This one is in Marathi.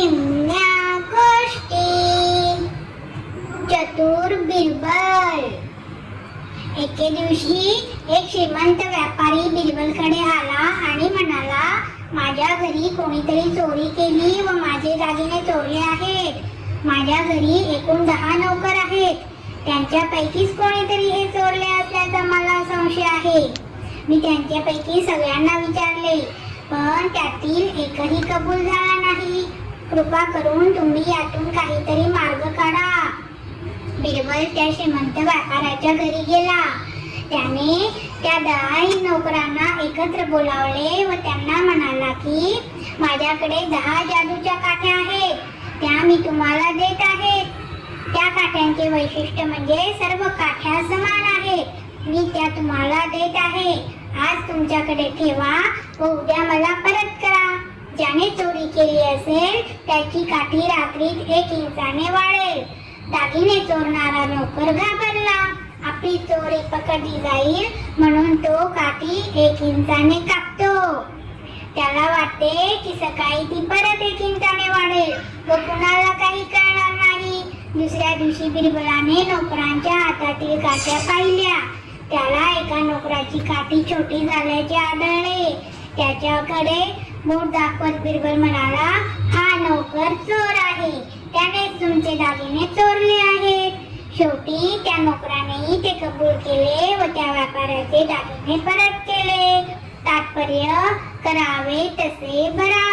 निम्म्या गोष्टी. चतुर बिरबल एके दिवशी एक श्रीमंत व्यापारी बिरबलकडे आला आणि म्हणाला माझ्या घरी कोणीतरी चोरी केली व माझे दागिने चोरले आहेत. माझ्या घरी एकूण दहा नोकर आहेत. त्यांच्यापैकीच कोणीतरी हे चोरले असल्याचा मला संशय आहे. मी त्यांच्यापैकी सगळ्यांना विचारले पण त्यातील एकही कबूल झाला नाही. कृपा करून तुम्ही यातून काहीतरी मार्ग काढा. बिरबल त्या श्रीमंत व्यापाऱ्याच्या घरी गेला. त्याने त्या दहाही नोकरांना एकत्र बोलावले व त्यांना म्हणाला की माझ्याकडे दहा जादूच्या काठ्या आहेत. त्या मी तुम्हाला देत आहे. त्या काठ्यांचे वैशिष्ट्य म्हणजे सर्व काठ्या समान आहेत. मी त्या तुम्हाला देत आहे. आज तुमच्याकडे ठेवा व उद्या मला ज्याने चोरी केली असेल त्याची काठी रात्रीत एक इंचाने वाढेल. दागिने चोरणारा नोकर घाबरला. आपली चोरी पकडली जाईल म्हणून तो काठी एक इंचाने कापतो. त्याला वाटते की सकाळी ती परत एक इंचाने वाढेल व कुणाला काही कळणार नाही. दुसऱ्या दिवशी बिरबलाने नोकरांच्या हातातील काठ्या पाहिल्या. त्याला एका नोकराची काठी छोटी झाल्याचे आढळले. त्याच्याकडे बोट दाखवत बिरबल म्हणाला हा नोकर चोर आहे. त्यानेच तुमचे दागिने चोरले आहेत. शेवटी त्या नोकरानेही ते कबूल केले व त्या व्यापाऱ्याचे दागिने परत केले. तात्पर्य करावे तसे भरावे.